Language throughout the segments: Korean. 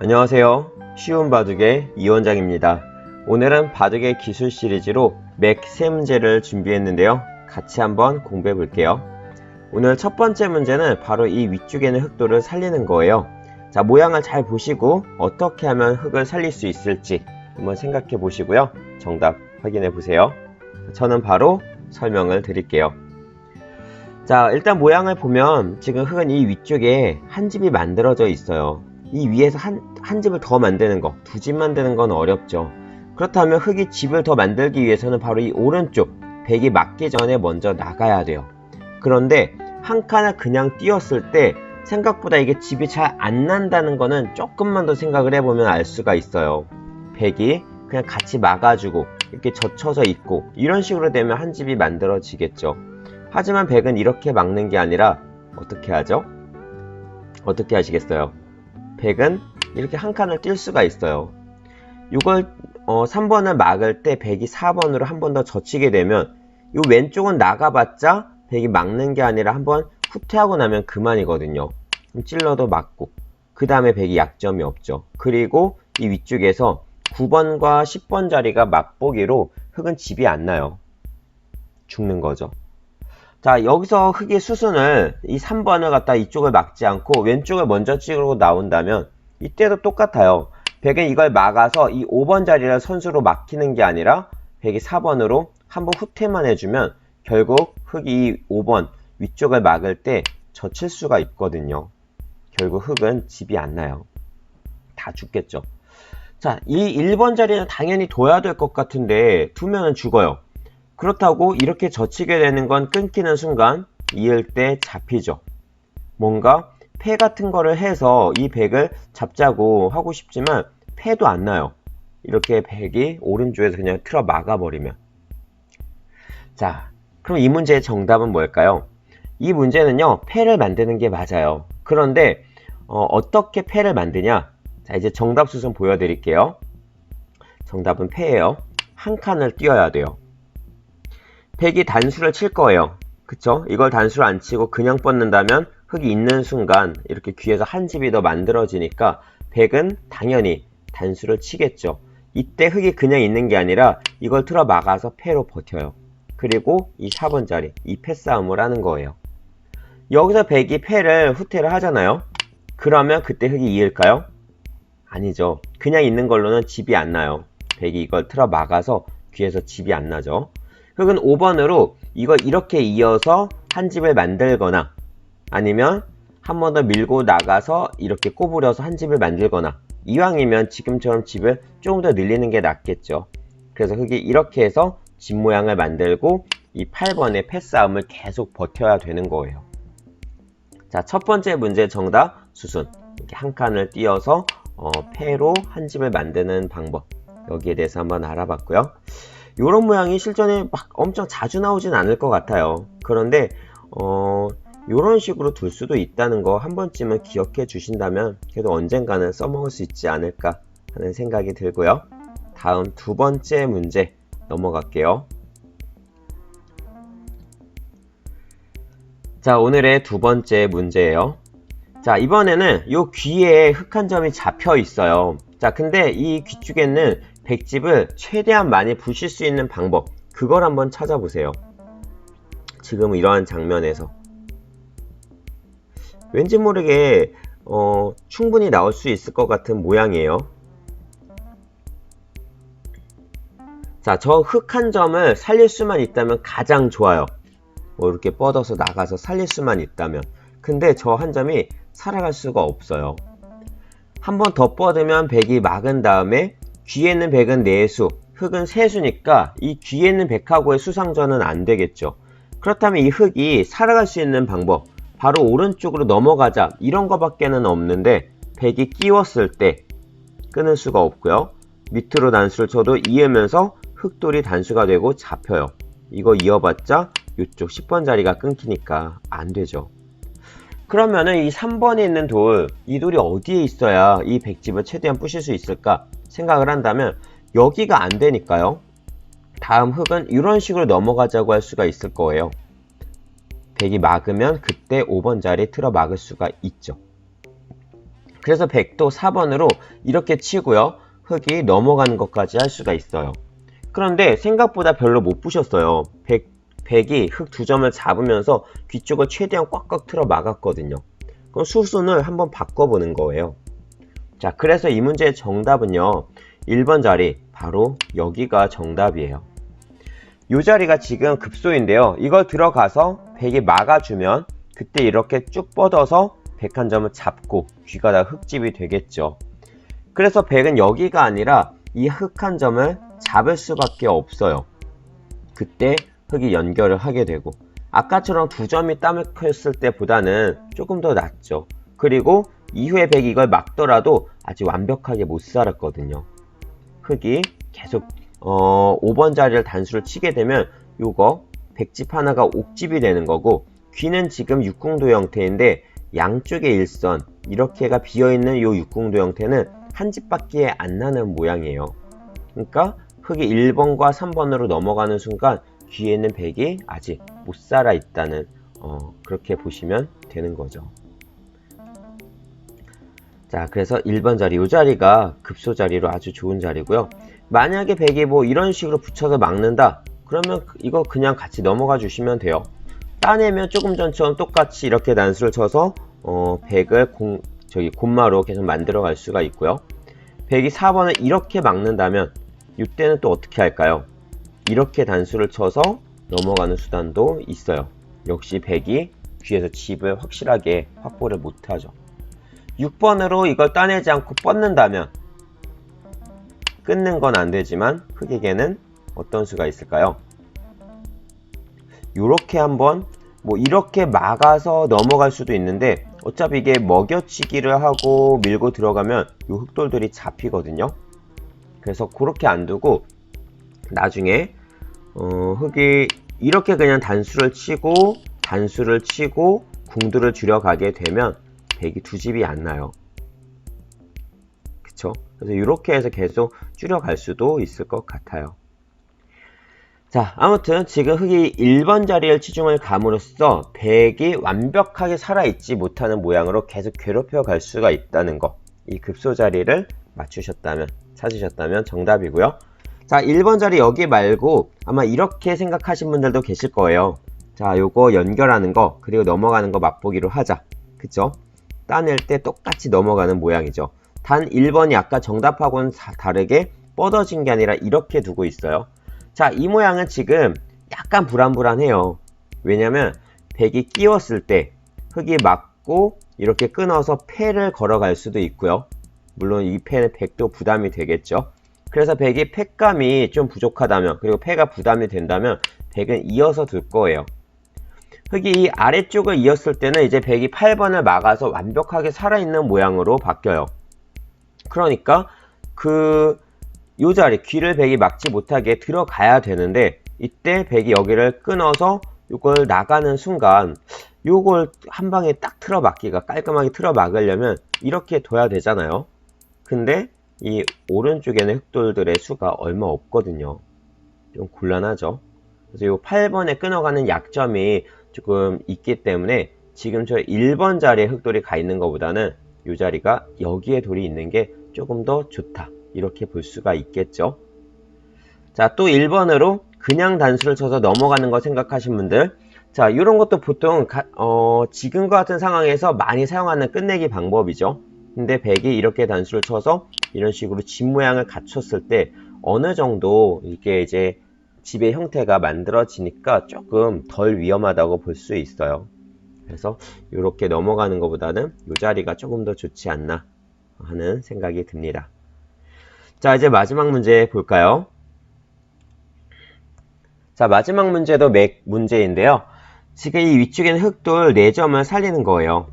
안녕하세요. 쉬운 바둑의 이원장입니다. 오늘은 바둑의 기술 시리즈로 맥 세 문제를 준비했는데요. 같이 한번 공부해 볼게요. 오늘 첫 번째 문제는 바로 이 위쪽에 있는 흑도를 살리는 거예요. 자, 모양을 잘 보시고 어떻게 하면 흑을 살릴 수 있을지 한번 생각해 보시고요. 정답 확인해 보세요. 저는 바로 설명을 드릴게요. 자, 일단 모양을 보면 지금 흑은 이 위쪽에 한 집이 만들어져 있어요. 이 위에서 한, 한 집을 더 만드는 거, 두 집 만드는 건 어렵죠. 그렇다면 흑이 집을 더 만들기 위해서는 바로 이 오른쪽, 백이 맞기 전에 먼저 나가야 돼요. 그런데 한 칸을 그냥 띄웠을 때 생각보다 이게 집이 잘 안 난다는 거는 조금만 더 생각을 해보면 알 수가 있어요. 백이 그냥 같이 막아주고 이렇게 젖혀져 있고 이런 식으로 되면 한 집이 만들어지겠죠. 하지만 백은 이렇게 막는 게 아니라 어떻게 하죠? 어떻게 하시겠어요? 백은 이렇게 한 칸을 뛸 수가 있어요. 이걸 어, 3번을 막을 때 백이 4번으로 한 번 더 젖히게 되면 이 왼쪽은 나가봤자 백이 막는 게 아니라 한번 후퇴하고 나면 그만이거든요. 찔러도 맞고 그 다음에 백이 약점이 없죠. 그리고 이 위쪽에서 9번과 10번 자리가 맞보기로 흑은 집이 안 나요. 죽는 거죠. 자 여기서 흑의 수순을 이 3번을 갖다 이쪽을 막지 않고 왼쪽을 먼저 찍으고 나온다면 이때도 똑같아요. 백은 이걸 막아서 이 5번 자리를 선수로 막히는 게 아니라 백이 4번으로 한번 후퇴만 해주면 결국 흑이 5번 위쪽을 막을 때 젖힐 수가 있거든요. 결국 흑은 집이 안 나요. 다 죽겠죠. 자, 이 1번 자리는 당연히 둬야 될 것 같은데 두면은 죽어요. 그렇다고 이렇게 젖히게 되는 건 끊기는 순간 이을 때 잡히죠. 뭔가 패 같은 거를 해서 이 백을 잡자고 하고 싶지만 패도 안 나요. 이렇게 백이 오른쪽에서 그냥 틀어 막아버리면. 자, 그럼 이 문제의 정답은 뭘까요? 이 문제는요, 패를 만드는 게 맞아요. 그런데 어, 떻게 패를 만드냐? 자, 이제 정답 수순 보여드릴게요. 정답은 패예요. 한 칸을 띄어야 돼요. 백이 단수를 칠 거예요. 그쵸? 이걸 단수를 안 치고 그냥 뻗는다면 흑이 있는 순간 이렇게 귀에서 한 집이 더 만들어지니까 백은 당연히 단수를 치겠죠. 이때 흑이 그냥 있는 게 아니라 이걸 틀어 막아서 패로 버텨요. 그리고 이 4번 자리, 이 패싸움을 하는 거예요. 여기서 백이 패를 후퇴를 하잖아요. 그러면 그때 흑이 이을까요? 아니죠. 그냥 있는 걸로는 집이 안 나요. 백이 이걸 틀어 막아서 귀에서 집이 안 나죠. 흑은 5번으로 이걸 이렇게 이어서 한 집을 만들거나 아니면 한 번 더 밀고 나가서 이렇게 꼬부려서 한 집을 만들거나 이왕이면 지금처럼 집을 조금 더 늘리는 게 낫겠죠. 그래서 흑이 이렇게 해서 집 모양을 만들고 이 8번의 패싸움을 계속 버텨야 되는 거예요. 자, 첫 번째 문제 정답 수순. 이렇게 한 칸을 띄어서 어, 패로 한 집을 만드는 방법. 여기에 대해서 한번 알아봤고요. 이런 모양이 실전에 막 엄청 자주 나오진 않을 것 같아요. 그런데 어, 이런 식으로 둘 수도 있다는 거 한 번쯤은 기억해 주신다면 그래도 언젠가는 써먹을 수 있지 않을까 하는 생각이 들고요. 다음 두 번째 문제 넘어갈게요. 자, 오늘의 두 번째 문제예요. 자, 이번에는 이 귀에 흑한 점이 잡혀 있어요. 자, 근데 이 귀 쪽에는 백집을 최대한 많이 부실 수 있는 방법, 그걸 한번 찾아보세요. 지금 이러한 장면에서. 왠지 모르게 어, 충분히 나올 수 있을 것 같은 모양이에요. 자, 저 흑한 점을 살릴 수만 있다면 가장 좋아요. 뭐 이렇게 뻗어서 나가서 살릴 수만 있다면. 근데 저 한 점이 살아갈 수가 없어요. 한 번 더 뻗으면 백이 막은 다음에 귀에 있는 백은 네수, 흑은 세수니까 이 귀에 있는 백하고의 수상전은 안 되겠죠. 그렇다면 이 흑이 살아갈 수 있는 방법, 바로 오른쪽으로 넘어가자 이런 거밖에는 없는데 백이 끼웠을 때 끊을 수가 없고요. 밑으로 단수를 쳐도 이으면서 흑돌이 단수가 되고 잡혀요. 이거 이어봤자 이쪽 10번 자리가 끊기니까 안 되죠. 그러면은 이 3번에 있는 돌, 이 돌이 어디에 있어야 이 백집을 최대한 부실 수 있을까 생각을 한다면 여기가 안 되니까요. 다음 흑은 이런 식으로 넘어가자고 할 수가 있을 거예요. 백이 막으면 그때 5번 자리 틀어 막을 수가 있죠. 그래서 100도 4번으로 이렇게 치고요. 흙이 넘어가는 것까지 할 수가 있어요. 그런데 생각보다 별로 못 부셨어요. 100, 100이 흙 두 점을 잡으면서 귀 쪽을 최대한 꽉꽉 틀어 막았거든요. 그럼 수순을 한번 바꿔보는 거예요. 자, 그래서 이 문제의 정답은요. 1번 자리, 바로 여기가 정답이에요. 이 자리가 지금 급소인데요. 이걸 들어가서 100이 막아주면 그때 이렇게 쭉 뻗어서 100한 점을 잡고 귀가 다 흙집이 되겠죠. 그래서 100은 여기가 아니라 이 흙 한 점을 잡을 수밖에 없어요. 그때 흙이 연결을 하게 되고 아까처럼 두 점이 따먹혔을 때보다는 조금 더 낫죠. 그리고 이후에 100이 이걸 막더라도 아직 완벽하게 못 살았거든요. 흙이 계속 어, 5번 자리를 단수를 치게 되면 요거 백집 하나가 옥집이 되는 거고 귀는 지금 육궁도 형태인데 양쪽의 일선 이렇게가 비어있는 요 육궁도 형태는 한 집밖에 안 나는 모양이에요. 그러니까 흙이 1번과 3번으로 넘어가는 순간 귀에는 백이 아직 못 살아 있다는 어, 그렇게 보시면 되는 거죠. 자, 그래서 1번 자리, 이 자리가 급소 자리로 아주 좋은 자리고요. 만약에 백이 뭐 이런 식으로 붙여서 막는다. 그러면 이거 그냥 같이 넘어가 주시면 돼요. 따내면 조금 전처럼 똑같이 이렇게 난수를 쳐서 어, 100을 공, 저기 곰마로 계속 만들어 갈 수가 있고요. 100이 4번을 이렇게 막는다면 이때는 또 어떻게 할까요? 이렇게 단수를 쳐서 넘어가는 수단도 있어요. 역시 100이 귀에서 집을 확실하게 확보를 못하죠. 6번으로 이걸 따내지 않고 뻗는다면 끊는 건 안 되지만 흑에게는 어떤 수가 있을까요? 이렇게 한번 뭐 이렇게 막아서 넘어갈 수도 있는데 어차피 이게 먹여치기를 하고 밀고 들어가면 이 흑돌들이 잡히거든요. 그래서 그렇게 안 두고 나중에 어, 흙이 이렇게 그냥 단수를 치고 단수를 치고 궁두를 줄여가게 되면 백이 두 집이 안 나요. 그쵸? 그래서 이렇게 해서 계속 줄여갈 수도 있을 것 같아요. 자, 아무튼 지금 흙이 1번 자리를 치중을 감으로써 백이 완벽하게 살아있지 못하는 모양으로 계속 괴롭혀 갈 수가 있다는 거. 이 급소 자리를 맞추셨다면, 찾으셨다면 정답이고요. 자, 1번 자리 여기 말고 아마 이렇게 생각하신 분들도 계실 거예요. 자, 요거 연결하는 거, 그리고 넘어가는 거 맛보기로 하자. 그쵸? 따낼 때 똑같이 넘어가는 모양이죠. 단 1번이 아까 정답하고는 다르게 뻗어진 게 아니라 이렇게 두고 있어요. 자, 이 모양은 지금 약간 불안불안해요. 왜냐면 백이 끼웠을 때 흙이 맞고 이렇게 끊어서 패를 걸어갈 수도 있고요. 물론 이 패는 백도 부담이 되겠죠. 그래서 백이 팩감이 좀 부족하다면 그리고 패가 부담이 된다면 백은 이어서 둘 거예요. 흙이 이 아래쪽을 이었을 때는 이제 백이 8번을 막아서 완벽하게 살아있는 모양으로 바뀌어요. 그러니까 그 요 자리 귀를 백이 막지 못하게 들어가야 되는데 이때 백이 여기를 끊어서 이걸 나가는 순간 요걸 한 방에 딱 틀어 막기가 깔끔하게 틀어 막으려면 이렇게 둬야 되잖아요. 근데 이 오른쪽에는 흑돌들의 수가 얼마 없거든요. 좀 곤란하죠. 그래서 이 8번에 끊어가는 약점이 조금 있기 때문에 지금 저 1번 자리에 흑돌이 가 있는 것보다는 이 자리가 여기에 돌이 있는 게 조금 더 좋다. 이렇게 볼 수가 있겠죠. 자, 또 1번으로 그냥 단수를 쳐서 넘어가는 거 생각하신 분들. 자, 이런 것도 보통 가, 어, 지금과 같은 상황에서 많이 사용하는 끝내기 방법이죠. 근데 100이 이렇게 단수를 쳐서 이런 식으로 집 모양을 갖췄을 때 어느 정도 이게 이제 집의 형태가 만들어지니까 조금 덜 위험하다고 볼 수 있어요. 그래서 이렇게 넘어가는 것보다는 이 자리가 조금 더 좋지 않나 하는 생각이 듭니다. 자, 이제 마지막 문제 볼까요? 자, 마지막 문제도 맥 문제인데요. 지금 이 위쪽에는 흑돌 4점을 살리는 거예요.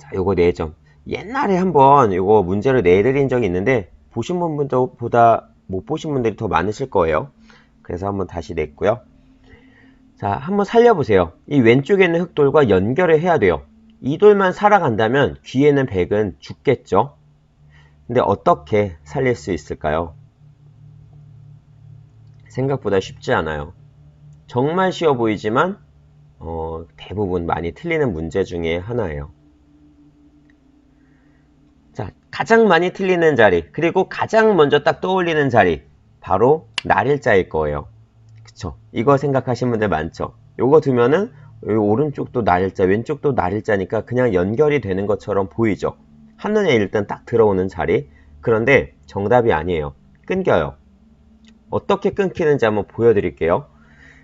자, 요거 4점. 옛날에 한번 이거 문제를 내드린 적이 있는데 보신 분들보다 못 보신 분들이 더 많으실 거예요. 그래서 한번 다시 냈고요. 자, 한번 살려보세요. 이 왼쪽에 있는 흑돌과 연결을 해야 돼요. 이 돌만 살아간다면 귀에는 백은 죽겠죠. 근데 어떻게 살릴 수 있을까요? 생각보다 쉽지 않아요. 정말 쉬워 보이지만 어, 대부분 많이 틀리는 문제 중에 하나예요. 가장 많이 틀리는 자리, 그리고 가장 먼저 딱 떠올리는 자리, 바로 날일자일 거예요. 그쵸? 이거 생각하시는 분들 많죠? 요거 두면은 오른쪽도 날일자, 왼쪽도 날일자니까 그냥 연결이 되는 것처럼 보이죠? 한눈에 일단 딱 들어오는 자리. 그런데 정답이 아니에요. 끊겨요. 어떻게 끊기는지 한번 보여드릴게요.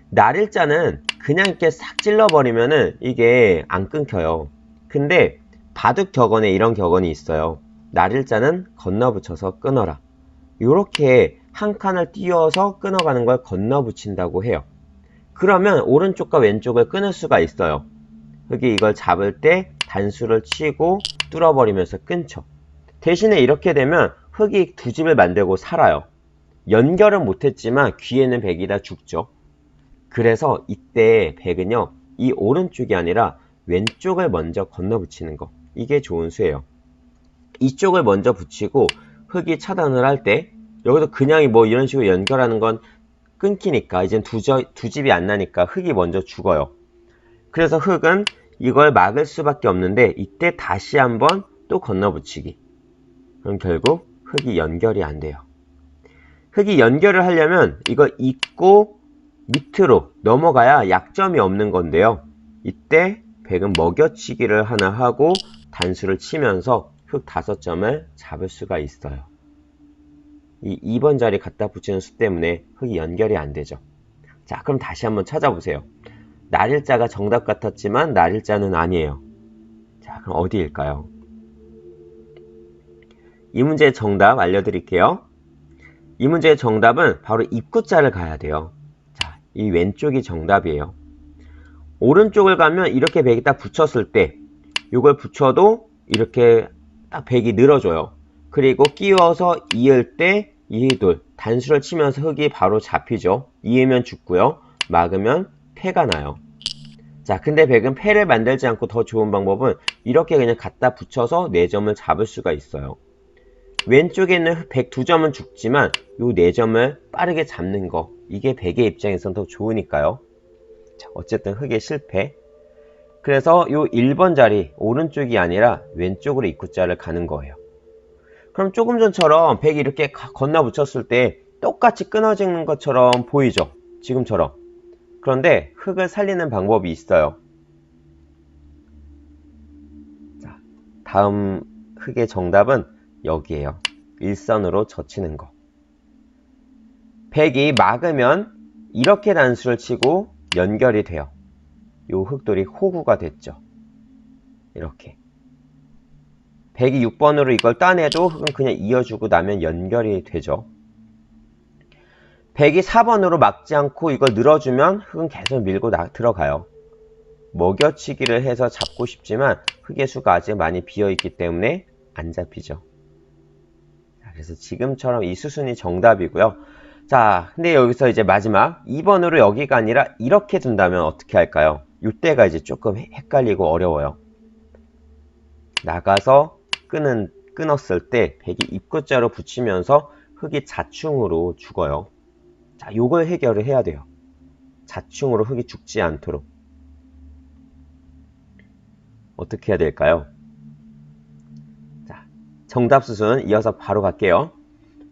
날일자는 그냥 이렇게 싹 찔러버리면은 이게 안 끊겨요. 근데 바둑 격언에 이런 격언이 있어요. 날일자는 건너붙여서 끊어라. 이렇게 한 칸을 띄워서 끊어가는 걸 건너붙인다고 해요. 그러면 오른쪽과 왼쪽을 끊을 수가 있어요. 흙이 이걸 잡을 때 단수를 치고 뚫어버리면서 끊죠. 대신에 이렇게 되면 흙이 두 집을 만들고 살아요. 연결은 못했지만 귀에는 백이 다 죽죠. 그래서 이때 백은요, 이 오른쪽이 아니라 왼쪽을 먼저 건너붙이는 거. 이게 좋은 수예요. 이쪽을 먼저 붙이고 흙이 차단을 할 때 여기서 그냥이 뭐 이런 식으로 연결하는 건 끊기니까 이젠 두, 저, 두 집이 안 나니까 흙이 먼저 죽어요. 그래서 흙은 이걸 막을 수밖에 없는데 이때 다시 한번 또 건너붙이기. 그럼 결국 흙이 연결이 안 돼요. 흙이 연결을 하려면 이걸 잇고 밑으로 넘어가야 약점이 없는 건데요. 이때 백은 먹여치기를 하나 하고 단수를 치면서 흙 다섯 점을 잡을 수가 있어요. 이 2번 자리 갖다 붙이는 수 때문에 흙이 연결이 안 되죠. 자, 그럼 다시 한번 찾아보세요. 날일자가 정답 같았지만 날일자는 아니에요. 자, 그럼 어디일까요? 이 문제의 정답 알려드릴게요. 이 문제의 정답은 바로 입구자를 가야 돼요. 자, 이 왼쪽이 정답이에요. 오른쪽을 가면 이렇게 딱 붙였을 때 이걸 붙여도 이렇게 딱 백이 늘어져요. 그리고 끼워서 이을 때 이돌 단수를 치면서 흙이 바로 잡히죠. 이으면 죽고요. 막으면 패가 나요. 자, 근데 백은 패를 만들지 않고 더 좋은 방법은 이렇게 그냥 갖다 붙여서 4점을 잡을 수가 있어요. 왼쪽에 있는 백두 점은 죽지만 요 4점을 빠르게 잡는 거 이게 백의 입장에선 더 좋으니까요. 자, 어쨌든 흙의 실패. 그래서 요 1번 자리 오른쪽이 아니라 왼쪽으로 입구자를 가는 거예요. 그럼 조금 전처럼 백이 이렇게 건너 붙였을 때 똑같이 끊어지는 것처럼 보이죠? 지금처럼. 그런데 흙을 살리는 방법이 있어요. 자, 다음 흙의 정답은 여기에요. 일선으로 젖히는 거. 백이 막으면 이렇게 단수를 치고 연결이 돼요. 요 흙돌이 호구가 됐죠. 이렇게. 106번으로 이걸 따내도 흙은 그냥 이어주고 나면 연결이 되죠. 104번으로 막지 않고 이걸 늘어주면 흙은 계속 밀고 나, 들어가요. 먹여치기를 해서 잡고 싶지만 흙의 수가 아직 많이 비어있기 때문에 안 잡히죠. 그래서 지금처럼 이 수순이 정답이고요. 자, 근데 여기서 이제 마지막 2번으로 여기가 아니라 이렇게 둔다면 어떻게 할까요? 이때가 이제 조금 헷갈리고 어려워요. 나가서 끄는, 끊었을 때 백이 입구자로 붙이면서 흙이 자충으로 죽어요. 자, 요걸 해결을 해야 돼요. 자충으로 흙이 죽지 않도록. 어떻게 해야 될까요? 자, 정답 수순 이어서 바로 갈게요.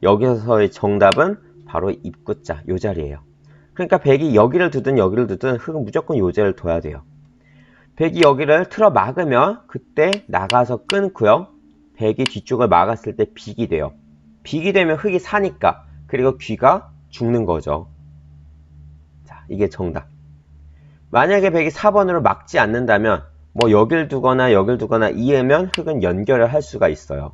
여기서의 정답은 바로 입구자, 요 자리예요. 그러니까 백이 여기를 두든 여기를 두든 흙은 무조건 요 자리를 둬야 돼요. 백이 여기를 틀어 막으면 그때 나가서 끊고요. 백이 뒤쪽을 막았을 때 빅이 돼요. 빅이 되면 흙이 사니까 그리고 귀가 죽는 거죠. 자, 이게 정답. 만약에 백이 4번으로 막지 않는다면 뭐 여길 두거나 여길 두거나 이으면 흙은 연결을 할 수가 있어요.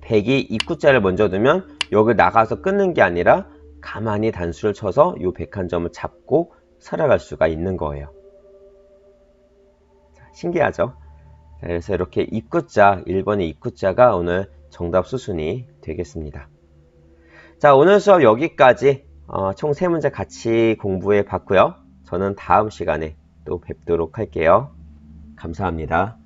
백이 입구자를 먼저 두면 여기 나가서 끊는 게 아니라 가만히 단수를 쳐서 이 백한 점을 잡고 살아갈 수가 있는 거예요. 자, 신기하죠? 그래서 이렇게 입구자, 1번의 입구자가 오늘 정답 수순이 되겠습니다. 자, 오늘 수업 여기까지 어, 총 3문제 같이 공부해 봤고요. 저는 다음 시간에 또 뵙도록 할게요. 감사합니다.